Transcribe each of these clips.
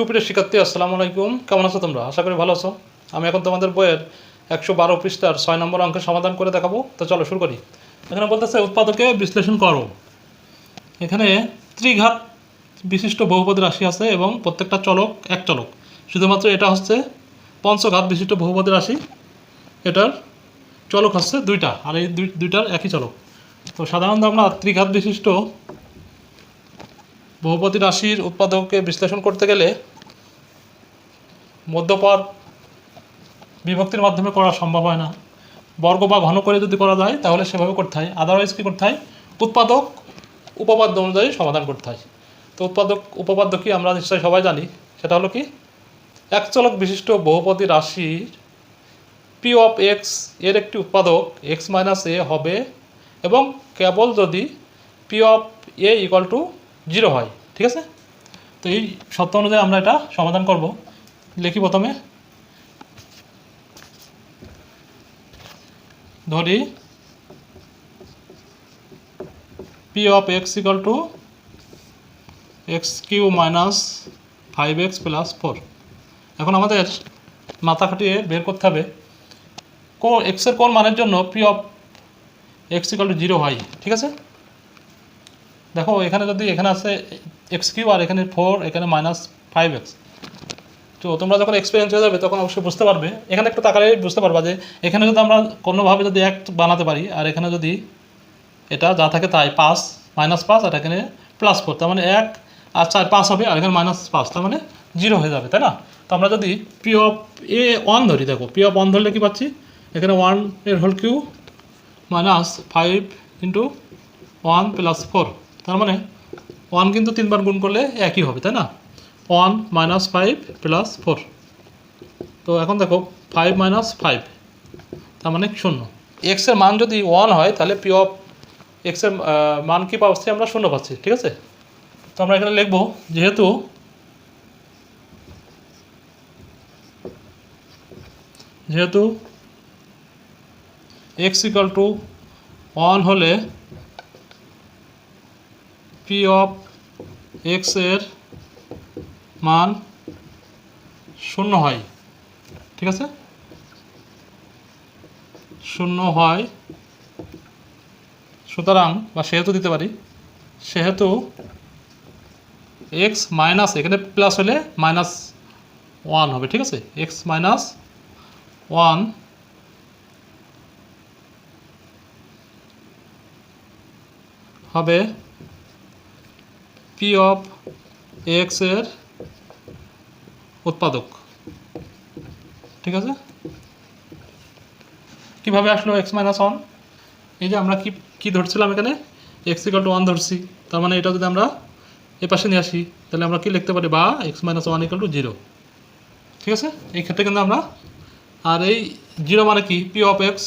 সুপ্রিয় শিক্ষার্থী, আসসালামু আলাইকুম। কেমন আছো তোমরা? আশা করি ভালো আছো। আমি এখন তোমাদের বইয়ের একশো বারো পৃষ্ঠার ছয় নম্বর অঙ্কের সমাধান করে দেখাবো। তো চলো শুরু করি। এখানে বলতেছে, উৎপাদকে বিশ্লেষণ করো। এখানে ত্রিঘাত বিশিষ্ট বহুপদী রাশি আছে এবং প্রত্যেকটা চলক এক চলক। শুধুমাত্র এটা হচ্ছে পঞ্চঘাত বিশিষ্ট বহুপদী রাশি। এটার চলক হচ্ছে দুইটা, আর এই দুই, দুইটার একই চলক। তো সাধারণত আমরা ত্রিঘাত বিশিষ্ট বহুপদী রাশির উৎপাদককে বিশ্লেষণ করতে গেলে মধ্যপদ বিভক্তির মাধ্যমে করা সম্ভব হয় না। বর্গ বা ঘন করে যদি করা যায়, তাহলে সেভাবে করতে হয়। আদারওয়াইজ কী করতে হয়? উৎপাদক উপপাদ্য অনুযায়ী সমাধান করতে হয়। তো উৎপাদক উপপাদ্য কি আমরা নিশ্চয়ই সবাই জানি? সেটা হলো কি? একচলক বিশিষ্ট বহুপদী রাশির পি অফ এক্সের একটি উৎপাদক এক্স মাইনাস এ হবে এবং কেবল যদি P of A equal to zero হয়। ঠিক আছে? তো এই সত্য অনুযায়ী আমরা এটা সমাধান করব। লিখি প্রথমে ধরি P of X equal to X cube minus five X plus four এখন আমাদের মাথা খাটিয়ে বের করতে হবে। কো এক্সের কোন মানের জন্য P of X equal to zero হয়? ঠিক আছে? দেখো, এখানে যদি এখানে আছে এক্স কিউ আর এখানে ফোর এখানে মাইনাস ফাইভ এক্স তো তোমরা যখন এক্সপিরিয়েন্স হয়ে যাবে, তখন অবশ্যই বুঝতে পারবে। এখানে একটু তাকালে বুঝতে পারবা যে, এখানে যদি আমরা কোনোভাবে যদি এক বানাতে পারি, আর এখানে যদি এটা যা থাকে তাই, পাঁচ মাইনাস পাঁচ, আর এখানে প্লাস ফোর তার মানে এক আর চার, পাঁচ হবে, আর এখানে মাইনাস পাঁচ, তার মানে জিরো হয়ে যাবে, তাই না? তো আমরা যদি পি অফ এ ওয়ান ধরি, দেখো পি অফ ওয়ান ধরলে কী পাচ্ছি? এখানে ওয়ানের whole cube minus five into one plus four তার মানে ওয়ান কিন্তু তিনবার গুণ করলে একই হবে, তাই না? One minus five plus four তো এখন দেখো ফাইভ মাইনাস ফাইভ তার মানে শূন্য। এক্সের মান যদি ওয়ান হয়, তাহলে পি অফ এক্সের মান কি পাচ্ছি আমরা শূন্য পাচ্ছি, ঠিক আছে? তো আমরা এখানে লিখব, যেহেতু যেহেতু এক্স ইকাল টু ওয়ান হলে পি অফ এক্সের মান শূন্য হয়। ঠিক আছে? শূন্য হয়। সুতরাং, বা সেহেতু দিতে পারি, সেহেতু এক্স মাইনাস এখানে প্লাস হলে মাইনাস ওয়ান হবে, ঠিক আছে? এক্স মাইনাস ওয়ান হবে পি অফ এক্সের উৎপাদক। ঠিক আছে? কীভাবে আসলো এক্স মাইনাস ওয়ান এই যে আমরা কি কি ধরছিলাম এখানে? এক্স ইকাল টু ওয়ান ধরছি। তার মানে এটা যদি আমরা এ পাশে নিয়ে আসি, তাহলে আমরা কি লিখতে পারি? বা X minus one equal to zero ঠিক আছে? এই ক্ষেত্রে কিন্তু আমরা, আর এই জিরো মানে কি? পি অফ এক্স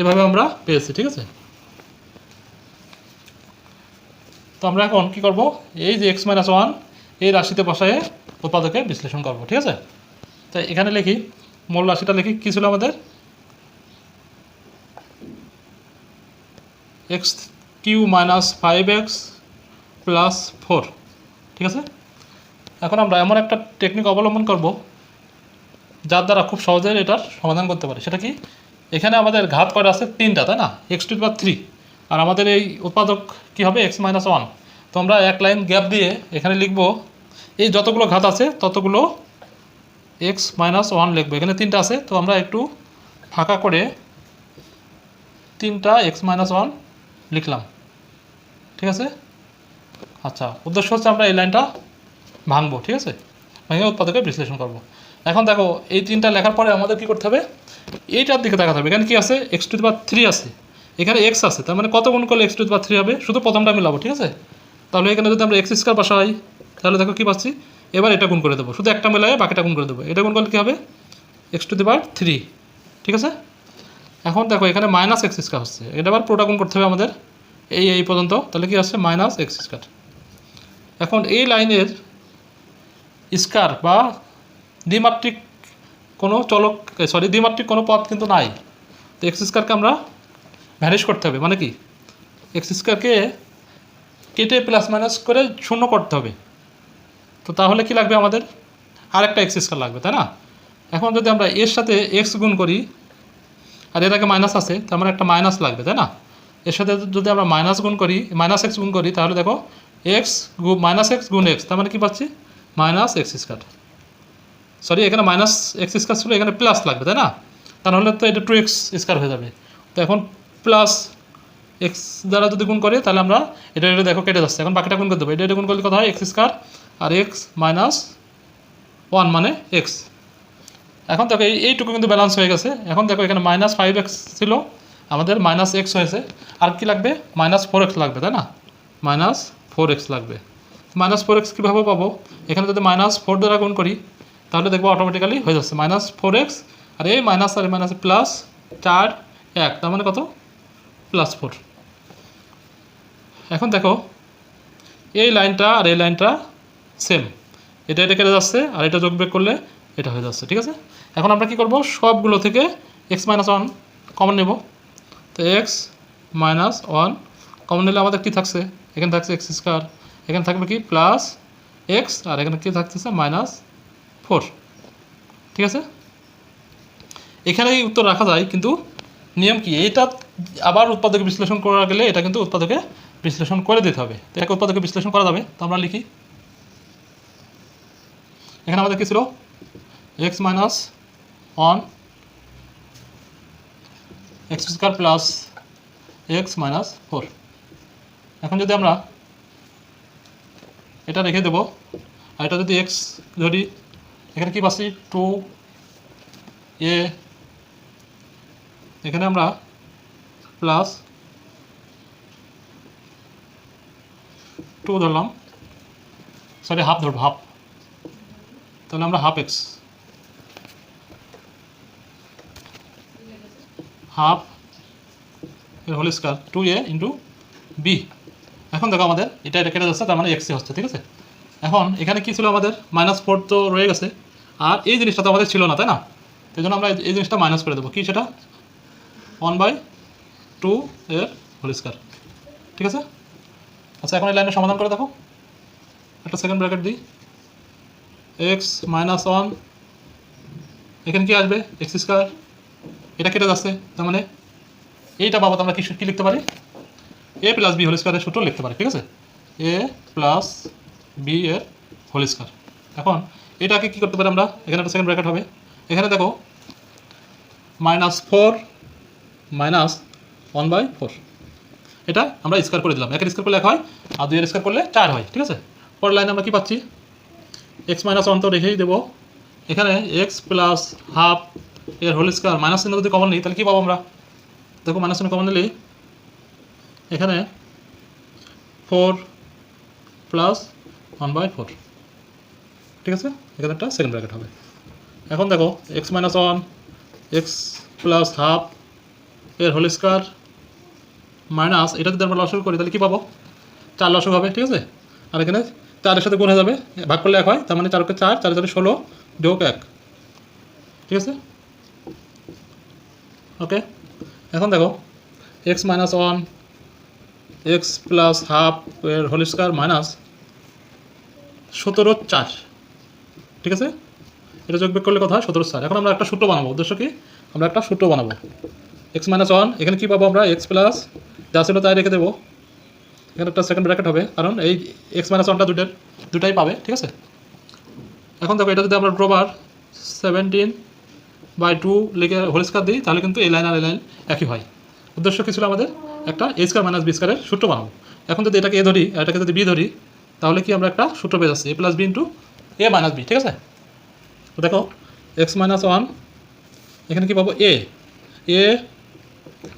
এভাবে আমরা পেয়েছি, ঠিক আছে? তো আমরা এখন কি করব? এই যে এক্স মাইনাস ওয়ান এই রাশিতে বসায় উৎপাদকে বিশ্লেষণ করব, ঠিক আছে? তাই এখানে লিখি মূল রাশিটা লিখি, কী ছিল আমাদের? X cube minus five X plus four ঠিক আছে? এখন আমরা এমন একটা টেকনিক অবলম্বন করব, যার দ্বারা খুব সহজে এটার সমাধান করতে পারি। সেটা কি? এখানে আমাদের ঘাত করা আছে? তিনটা, তাই না? এক্স টু বা থ্রি আর আমাদের এই উৎপাদক কি হবে? এক্স মাইনাস ওয়ান তো আমরা এক লাইন গ্যাপ দিয়ে এখানে লিখব এই যতগুলো ঘাত আছে, ততগুলো এক্স মাইনাস ওয়ান লিখব। এখানে তিনটা আছে, তো আমরা একটু ফাঁকা করে তিনটা এক্স মাইনাস ওয়ান লিখলাম। ঠিক আছে? আচ্ছা উদ্দেশ্য হচ্ছে আমরা এই লাইনটা ভাঙবো, ঠিক আছে? ভেঙে উৎপাদকে বিশ্লেষণ করব। এখন দেখো, এই তিনটা লেখার পরে আমাদের কি করতে হবে? এইটার দিকে দেখাতে হবে। এখানে কি আছে? এক্স টু বা থ্রি আছে। এখানে এক্স আছে, তার মানে কত গুণ করলে এক্স টু বা থ্রি হবে? শুধু প্রথমটা আমি মিলাবো, ঠিক আছে? তাহলে এখানে যদি আমরা এক্স স্কোয়ার বসাই তাহলে দেখো কী পাচ্ছি? এবার এটা গুণ করে দেবো। শুধু একটা মিলাই বাকিটা গুণ করে দেবো। এটা গুণ করলে কী হবে? X to the power three ঠিক আছে? এখন দেখো, এখানে মাইনাস এক্স স্কোয়ার হচ্ছে। এটা আবার পুরোটা গুণ করতে হবে আমাদের। এই এই পর্যন্ত। তাহলে কী আসছে? মাইনাস এক্স স্কোয়ার এখন এই লাইনের স্কার বা দ্বিমাত্রিক কোনো চলক সরি দ্বিমাত্রিক কোনো পথ কিন্তু নাই। তো এক্স স্কোয়ারকে আমরা ভ্যানিশ করতে হবে। মানে কি? এক্স স্কোয়ারকে কেটে প্লাস মাইনাস করে শূন্য করতে হবে। তো তাহলে কি লাগবে আমাদের? আরেকটা এক্স স্কোয়ার লাগবে, তাই না? এখন যদি আমরা এর সাথে এক্স গুণ করি, আর এর আগে মাইনাস আছে, তার মানে একটা মাইনাস লাগবে, তাই না? এর সাথে যদি আমরা মাইনাস গুণ করি মাইনাস এক্স গুণ করি, তাহলে দেখো এক্স মাইনাস এক্স গুণ এক্স তার মানে কী পাচ্ছি? মাইনাস এক্স স্কোয়ার সরি এখানে মাইনাস এক্স স্কোয়ার ছিল, এখানে প্লাস লাগবে, তাই না? তাহলে তো এটা টু এক্স স্কোয়ার হয়ে যাবে। তো এখন প্লাস এক্স দ্বারা যদি গুণ করি, তাহলে আমরা এটা এটা দেখো কেটে যাচ্ছে। এখন বাকিটা গুণ করে দেবো। এটা এটা গুণ করলে কথা হয়? এক্স স্কোয়ার আর এক্স মাইনাস ওয়ান মানে এক্স এখন দেখো এই এইটুকু কিন্তু ব্যালেন্স হয়ে গেছে। এখন দেখো এখানে মাইনাস ফাইভ এক্স ছিল, আমাদের মাইনাস এক্স হয়েছে। আর কি লাগবে? মাইনাস ফোর এক্স লাগবে, তাই না? মাইনাস ফোর এক্স লাগবে। মাইনাস ফোর এক্স কীভাবে পাবো? এখানে যদি মাইনাস ফোর দ্বারা গুণ করি, তাহলে দেখব অটোমেটিক্যালি হয়ে যাচ্ছে। মাইনাস ফোর এক্স আর এই মাইনাস আর মাইনাস প্লাস চার, এক, তার মানে কত? প্লাস ফোর এখন দেখো, এই লাইনটা আর এই লাইনটা সেম এটা এটা কেটে যাচ্ছে, আর এটা যোগ বিয়োগ করলে এটা হয়ে যাচ্ছে, ঠিক আছে? এখন আমরা কি করব? সবগুলো থেকে এক্স মাইনাস ওয়ান কমন নেব। তো এক্স মাইনাস ওয়ান কমন নিলে আমাদের কি থাকছে? এখানে থাকছে এক্স স্কোয়ার এখানে থাকবে কি? প্লাস এক্স আর এখানে কি থাকতেছে? মাইনাস ফোর ঠিক আছে? এখানেই উত্তর রাখা যায়, কিন্তু নিয়ম কি? এইটা আবার উৎপাদকে বিশ্লেষণ করা গেলে এটা কিন্তু উৎপাদকে বিশ্লেষণ করে দিতে হবে। এটাকে উৎপাদকে বিশ্লেষণ করা যাবে। তো আমরা লিখি এখানে আমাদের কি ছিল? X minus one X square plus X minus four এখন যদি আমরা এটা রেখে দেবো, আর এটা যদি এক্স ধরি, এখানে কি পাচ্ছি? টু এ এখানে আমরা প্লাস টু ধরলাম সরি হাফ ধরবো হাফ তাহলে আমরা হাফ এক্স হাফ এর whole square two A into B এখন দেখো আমাদের এটা এটা কেটে যাচ্ছে, তার মানে এক্সে হচ্ছে, ঠিক আছে? এখন এখানে কি ছিল আমাদের? মাইনাস ফোর তো রয়ে গেছে। আর এই জিনিসটা তো আমাদের ছিল না, তাই না? সেই জন্য আমরা এই জিনিসটা মাইনাস করে দেবো। কি সেটা? ওয়ান বাই টু এর হোল স্কোয়ার ঠিক আছে? আচ্ছা এখন এই লাইনের সমাধান করে দেখো। একটা সেকেন্ড ব্র্যাকেট দিই। এক্স মাইনাস ওয়ান এখানে কি আসবে? এক্স স্কোয়ার এটা কেটে যাচ্ছে, তার মানে এইটা বাবদ আমরা কি কী লিখতে পারি? এ প্লাস বি হোল স্কোয়ারের সূত্র লিখতে পারি, ঠিক আছে? এ প্লাস বি এর হোল স্কোয়ার এখন এটাকে কী করতে পারি আমরা? এখানে একটা সেকেন্ড ব্র্যাকেট হবে। এখানে দেখো minus four minus one by four এটা আমরা স্কোয়ার করে দিলাম। একের স্কোয়ার করলে এক হয়, আর দুইয়ের স্কোয়ার করলে চার হয়, ঠিক আছে? পরের লাইনে আমরা কী পাচ্ছি? এক্স মাইনাস ওয়ান তো রেখেই দেবো। এখানে এক্স প্লাস হাফ এর হোল স্কোয়ার মাইনাস চিহ্ন যদি কমন নিই, তাহলে কী পাবো আমরা? দেখো মাইনাস চিহ্ন কমন নিলেই এখানে four plus one by four ঠিক আছে? এখানে একটা সেকেন্ড ব্র্যাকেট হবে। এখন দেখো X minus one X plus half এর হোল স্কোয়ার মাইনাস এটা যদি আমরা লসক করি, তাহলে কী পাবো? চার লসক হবে, ঠিক আছে? আর এখানে চারের সাথে গুণ হয়ে যাবে, ভাগ করলে এক হয়, তার মানে চারকে চার, চারে চারে ষোলো যোগ এক। ঠিক আছে? ওকে? এখন দেখো X minus one X plus half এর হোল স্কোয়ার মাইনাস সতেরো চার। ঠিক আছে? এটা যোগ করলে কথা হয়? সতেরো চার। এখন আমরা একটা সূত্র বানাবো। উদ্দেশ্য কি? আমরা একটা সূত্র বানাবো। এক্স মাইনাস ওয়ান এখানে কী পাবো আমরা? এক্স প্লাস যা ছিল তাই রেখে দেবো। এখানে একটা সেকেন্ড ব্র্যাকেট হবে, কারণ এই এক্স মাইনাস ওয়ানটা দুটার দুটাই পাবে, ঠিক আছে? এখন দেখো, এটা যদি আমরা ড্রোবার সেভেন্টিন বাই টু লিখে হোল স্কোয়ার দিই, তাহলে কিন্তু এই লাইন আর এই লাইন একই হয়। উদ্দেশ্য কী ছিল আমাদের? একটা এ স্কোয়ার মাইনাস বি স্কোয়ারের সূত্র বানাবো। এখন যদি এটাকে এ ধরি এটাকে যদি বি ধরি, তাহলে কি আমরা একটা সূত্র পেয়ে যাচ্ছি A plus B into A minus B ঠিক আছে? দেখো এক্স মাইনাস ওয়ান এখানে কি পাবো? এ এ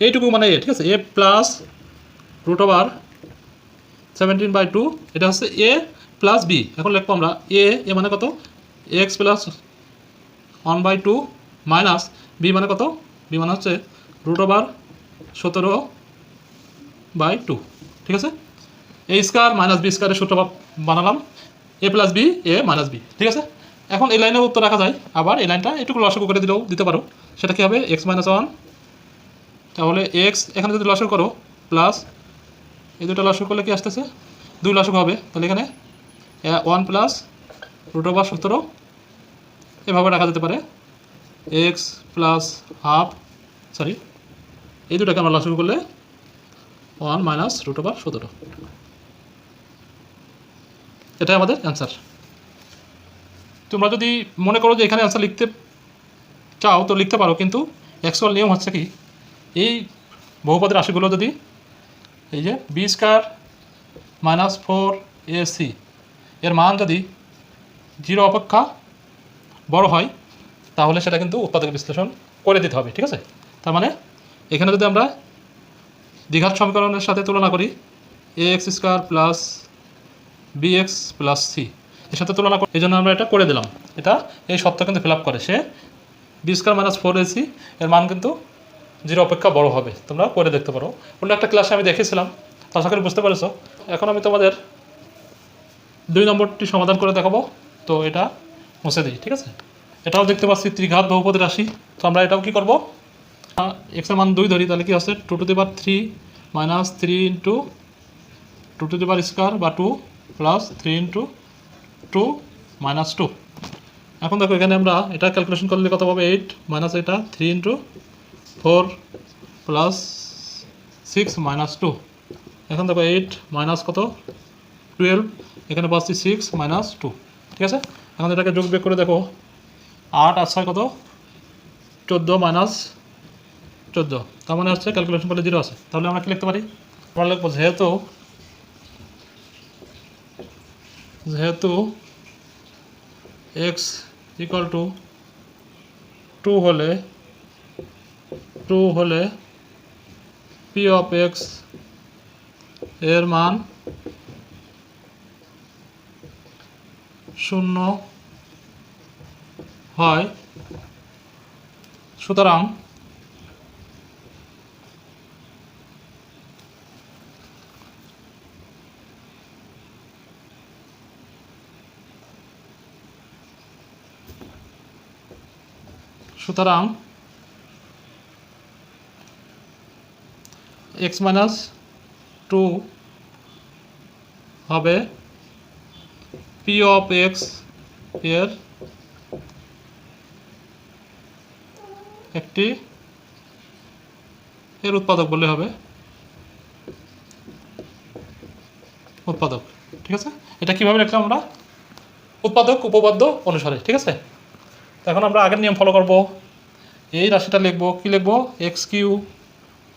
এইটুকু মানে এ ঠিক আছে? A plus root over seventeen by two এটা হচ্ছে এ প্লাস বি এখন লিখব আমরা এ এ মানে কত? X plus one by two minus B মানে কত? বি মানে হচ্ছে রুট ওভার সতেরো বাই টু ঠিক আছে? এ স্কোয়ার মাইনাস বি স্কোয়ারের সূত্র বানালাম। A plus B A minus B ঠিক আছে? এখন এই লাইনেও উত্তর রাখা যায়। আবার এই লাইনটা একটু লসক করে দিলেও দিতে পারো। সেটা কী হবে? এক্স মাইনাস ওয়ান তাহলে এক্স এখানে যদি লসক করো প্লাস এই দুটো লসক করলে কি আসতেছে? দুই লসক হবে। তাহলে এখানে ওয়ান প্লাস রুট ওভার সতেরো এভাবে রাখা যেতে পারে। এক্স প্লাস হাফ, সরি, এই দুটাকে আমরা লসাগু করলে ওয়ান মাইনাস রুট ওভার সতেরো। এটাই আমাদের অ্যান্সার। তোমরা যদি মনে করো যে এখানে অ্যান্সার লিখতে চাও, তো লিখতে পারো। কিন্তু অ্যাকচুয়াল নিয়ম হচ্ছে কি, এই বহুপদের রাশিগুলো যদি এই যে B square minus four A C এর মান যদি জিরো অপেক্ষা বড় হয়, তাহলে সেটা কিন্তু উৎপাদক বিশ্লেষণ করে দিতে হবে, ঠিক আছে? তার মানে এখানে যদি আমরা দ্বিঘাত সমীকরণের সাথে তুলনা করি A X square plus B X plus C এর সাথে তুলনা করি এই জন্য আমরা এটা করে দিলাম। এটা এই সত্য কিন্তু ফিল করে। সে B square minus four A C এর মান কিন্তু জিরো অপেক্ষা বড় হবে। তোমরা করে দেখতে পারো। অন্য একটা ক্লাসে আমি দেখেছিলাম। আশা করি বুঝতে পেরেছ। এখন আমি তোমাদের দুই নম্বরটি সমাধান করে দেখাবো। তো এটা মুছে দিই, ঠিক আছে? এটাও দেখতে পাচ্ছি, ত্রিঘাত বহুপদী রাশি। তো আমরা এটাও কি করব? এক্সের মান দুই ধরি, তাহলে কি আছে two to the power three minus three into two to the power square বা two plus three into two minus two এখন দেখো, এখানে আমরা এটা ক্যালকুলেশন করলে কত পাবো? এইট মাইনাস এটা three into four plus six minus two. এখন দেখো এইট মাইনাস কত? টুয়েলভ। এখানে পাচ্ছি সিক্স মাইনাস টু। ঠিক আছে? এখন এটাকে যোগ বিয়োগ করে দেখো। আট আর কত? চোদ্দ মাইনাস চোদ্দ। তার মানে হচ্ছে ক্যালকুলেশন করলে জিরো আছে। তাহলে আমরা কি লিখতে পারি? আমরা লিখব যেহেতু যেহেতু এক্স ইকুয়াল টু টু হলে টু হলে পি অফ এক্সের মান শূন্য হয়। সুতরাং সুতরাং এক্স মাইনাস টু হবে পি অফ এক্সের একটি, এর উৎপাদক বললে হবে উৎপাদক, ঠিক আছে? এটা কীভাবে লিখলাম আমরা? উৎপাদক উপপাদ্য অনুসারে, ঠিক আছে? এখন আমরা আগের নিয়ম ফলো করব। এই রাশিটা লিখব, কি লিখব? X cube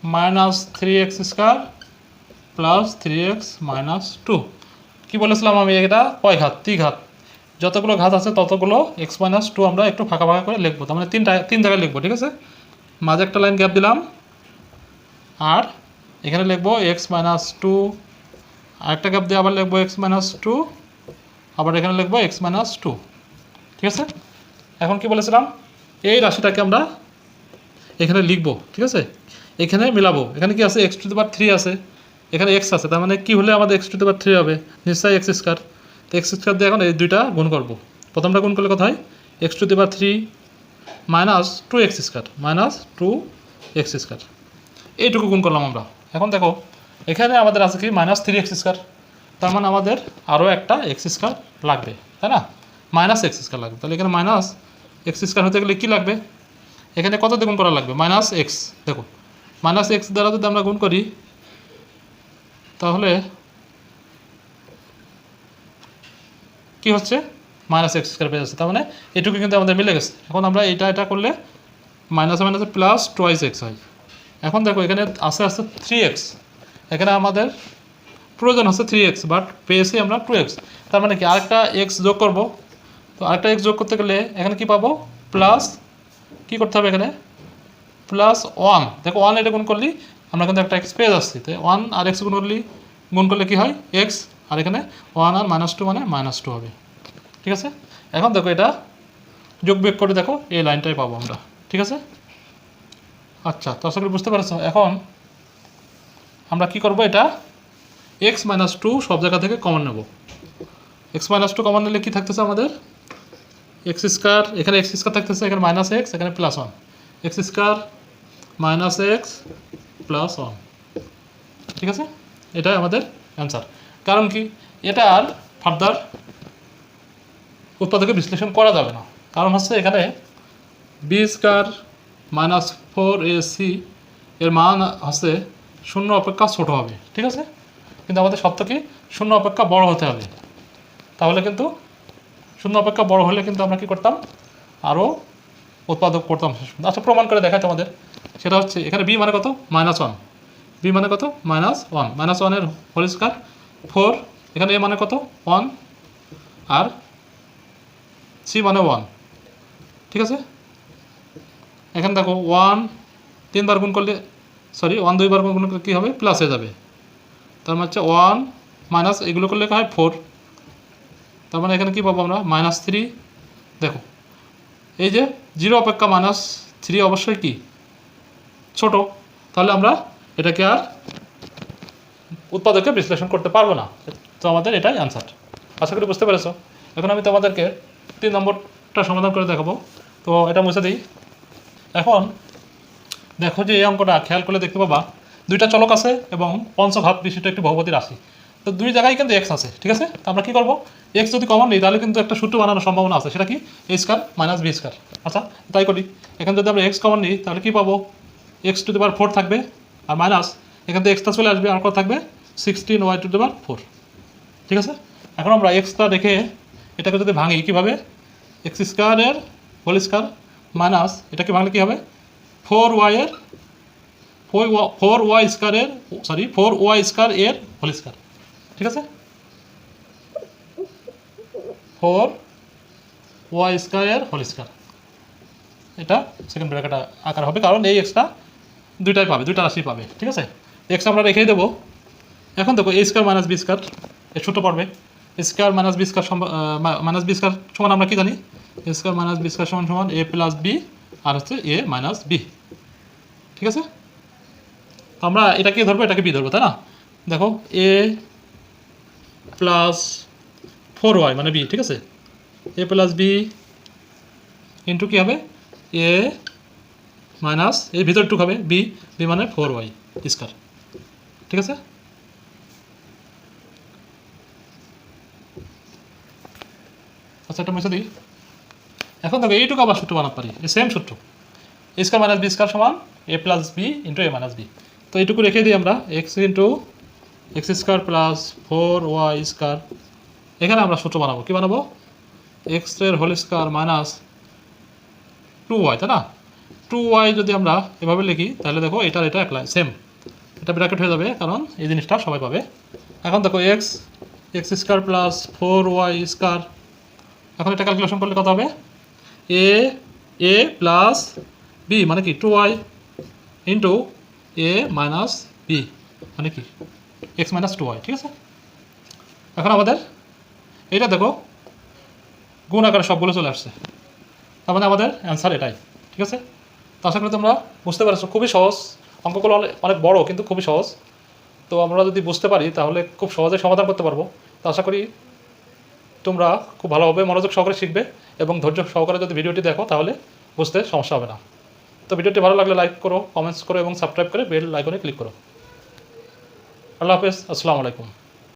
minus three X square plus three X minus two কী বলেছিলাম আমি এটা? কয় ঘাত? ত্রিঘাত যতগুলো ঘাত আছে, ততগুলো এক্স মাইনাস টু আমরা একটু ফাঁকা ফাঁকা করে লিখব। তার মানে তিনটা তিন জায়গায় লিখব, ঠিক আছে? মাঝে একটা লাইন গ্যাপ দিলাম। আর এখানে লিখব এক্স মাইনাস টু আরেকটা গ্যাপ দিয়ে আবার লিখব এক্স মাইনাস টু আবার এখানে লিখব এক্স মাইনাস টু ঠিক আছে? এখন কি বলেছিলাম? এই রাশিটাকে আমরা এখানে লিখব, ঠিক আছে? এখানে মিলাবো। এখানে কি আছে? এক্স টু পার থ্রি আছে। এখানে এক্স আছে। তার মানে কি হলে আমাদের এক্স টু পার থ্রি হবে? নিশ্চয়ই এক্স স্কোয়ার তো এক্স স্কোয়ার দিয়ে এখন এই দুইটা গুণ করব। প্রথমটা গুণ করলে কথা হয়? X to power three minus two X square minus two X square এইটুকু গুণ করলাম আমরা। এখন দেখো, এখানে আমাদের আছে কি? মাইনাস থ্রি এক্স স্কোয়ার তার মানে আমাদের আরও একটা এক্স স্কোয়ার লাগবে, তাই না? মাইনাস এক্স স্কোয়ার লাগবে। তাহলে এখানে মাইনাস এক্স স্কোয়ার হতে গেলে কী লাগবে? এখানে কত দিয়ে গুণ করা লাগবে? মাইনাস এক্স দেখো মাইনাস এক্স দ্বারা যদি আমরা গুণ করি, তাহলে কি হচ্ছে? মাইনাস এক্স স্কোয়ার পেয়ে যাচ্ছে। তার মানে এটুকু কিন্তু আমাদের মিলে গেছে। এখন আমরা এটা এটা করলে মাইনাসে মাইনাসে প্লাস টোয়াইস এক্স হয়। এখন দেখো এখানে আস্তে আস্তে থ্রি এক্স। এখানে আমাদের প্রয়োজন হচ্ছে থ্রি এক্স, বাট পেয়েছি আমরা টু এক্স। তার মানে কি? আরেকটা এক্স যোগ করব। তো আরেকটা এক্স যোগ করতে গেলে এখানে কি পাবো? প্লাস কি করতে হবে এখানে? প্লাস ওয়ান দেখো ওয়ান এটা গুণ করলি, আমরা কিন্তু একটা এক্স পেয়ে যাচ্ছি। তো ওয়ান আর এক্স গুণ করলি, গুণ করলে কি হয়? এক্স আর এখানে ওয়ান আর মাইনাস টু মানে মাইনাস টু হবে। ঠিক আছে? এখন দেখো এটা যোগ বিয়োগ করে দেখো, এই লাইনটাই পাবো আমরা। ঠিক আছে? আচ্ছা তো আশা করি বুঝতে পারছ। এখন আমরা কি করব এটা? এক্স মাইনাস টু সব জায়গা থেকে কমন নেব। এক্স মাইনাস টু কমন নিলে কী থাকতেছে আমাদের? এক্স স্কোয়ার এখানে এক্স স্কোয়ার থাকতেছে, এখানে মাইনাস এক্স এখানে plus one X square minus X plus one ঠিক আছে? এটাই আমাদের অ্যান্সার কারণ কি? এটা আর ফার্দার উৎপাদকে বিশ্লেষণ করা যাবে না। কারণ হচ্ছে এখানে B square minus four A C এর মান হচ্ছে শূন্য অপেক্ষা ছোট হবে। ঠিক আছে? কিন্তু আমাদের সত্য কি? শূন্য অপেক্ষা বড় হতে হবে। তাহলে কিন্তু শূন্য অপেক্ষা বড় হলে কিন্তু আমরা কি করতাম? আরও উৎপাদক করতাম। আচ্ছা প্রমাণ করে দেখায় তোমাদের। সেটা হচ্ছে, এখানে বি মানে কত? মাইনাস ওয়ান বি মানে কত? মাইনাস ওয়ান মাইনাস ওয়ানের হোল স্কোয়ার ফোর এখানে এ মানে কত? ওয়ান আর সি মানে ওয়ান ঠিক আছে? এখানে দেখো ওয়ান তিনবার গুণ করলে সরি ওয়ান দুইবার গুণ করলে কী হবে? প্লাস হয়ে যাবে। তার মানে হচ্ছে ওয়ান মাইনাস এগুলো করলে হয়? ফোর তার মানে এখানে কী পাবো আমরা? মাইনাস থ্রি দেখো, এই যে জিরো অপেক্ষা মাইনাস থ্রি অবশ্যই কি? ছোট, তাহলে আমরা এটাকে আর উৎপাদকে বিশ্লেষণ করতে পারব না। তো আমাদের এটাই অ্যান্সার আশা করি বুঝতে পেরেছ। এখন আমি তোমাদেরকে তিন নম্বরটা সমাধান করে দেখাবো। তো এটা মুছে দিই। এখন দেখো যে এই অঙ্কটা, খেয়াল করলে দেখতে পাবা, দুইটা চলক আছে এবং পঞ্চঘাত বিশিষ্ট একটি বহুপতি রাশি। তো দুই জায়গায় কিন্তু এক্স আছে, ঠিক আছে? তো আমরা কী করব? এক্স যদি কমন নিই, তাহলে কিন্তু একটা সূত্র বানানোর সম্ভাবনা আছে। সেটা কি? A square minus B square আচ্ছা তাই করি। এখানে যদি আমরা এক্স কমন নিই, তাহলে কী পাবো? এক্স টু দেবার ফোর থাকবে আর মাইনাস এখান থেকে এক্সটা চলে আসবে, আর কত থাকবে? সিক্সটিন ওয়াই টু দেবার ফোর ঠিক আছে? এখন আমরা এক্সটা রেখে এটাকে যদি ভাঙি কীভাবে? এক্স স্কোয়ারের হোল স্কোয়ার মাইনাস এটাকে ভাঙলে কী হবে? ফোর ওয়াইয়ের ফোর ওয়া ফোর ওয়াই স্কোয়ারের সরি ফোর ওয়াই স্কোয়ার এর হোল স্কোয়ার ঠিক আছে? Four Y square whole square এটা সেকেন্ড ব্র্যাকেট আকার হবে, কারণ এই এক্সটা দুইটাই পাবে, দুইটা রাশি পাবে, ঠিক আছে? এক্স আমরা রেখেই দেবো। এখন দেখো A square minus B square A ছোটো পড়বে square minus B square minus B square সমান আমরা কি জানি? স্কোয়ার মাইনাস বি স্কোয়ার সমান সমান এ প্লাস বি আর হচ্ছে এ মাইনাস বি ঠিক আছে? তো আমরা এটাকে ধরবো, এটাকে বি ধরবো, তাই না? দেখো এ প্লাস ফোর ওয়াই মানে বি ঠিক আছে? এ প্লাস বি ইন্টু কী হবে? এ মাইনাস এই ভিতরটুক হবে বি বি মানে ফোর ওয়াই স্কোয়ার। ঠিক আছে? আচ্ছা একটা মেসে দিই। এখন দেখো, এইটুকু আবার সূত্র বানাতে পারি। এই সেম সূত্র। A square minus B square সমান A plus B into A minus B তো এইটুকু রেখে দিই আমরা। X into X square plus four Y square এখানে আমরা সূত্র বানাবো। কী বানাবো? এক্সের whole square minus two Y তাই না? টু ওয়াই যদি আমরা এভাবে লিখি, তাহলে দেখো এটার এটা এক সেম এটা ব্র্যাকেট হয়ে যাবে, কারণ এই জিনিসটা সবাই পাবে। এখন দেখো X X square plus four Y square এখন এটা ক্যালকুলেশন করলে কত হবে? এ এ প্লাস বি মানে কি? Two Y into A minus B মানে কি? এক্স মাইনাস টু ওয়াই ঠিক আছে? এখন আমাদের এটা দেখো, গুণ আকারে সবগুলো চলে আসছে। তার মানে আমাদের অ্যান্সার এটাই, ঠিক আছে? তো আশা করি তোমরা বুঝতে পারছ, খুবই সহজ। অঙ্কগুলো অনেক বড়, কিন্তু খুবই সহজ। তো আমরা যদি বুঝতে পারি, তাহলে খুব সহজে সমাধান করতে পারব। তো আশা করি তোমরা খুব ভালোভাবে মনোযোগ সহকারে শিখবে এবং ধৈর্য সহকারে যদি ভিডিওটি দেখো, তাহলে বুঝতে সমস্যা হবে না। তো ভিডিওটি ভালো লাগলে লাইক করো, কমেন্টস করো এবং সাবস্ক্রাইব করে বেল আইকনে ক্লিক করো। আল্লাহ হাফেজ, আসসালামু আলাইকুম।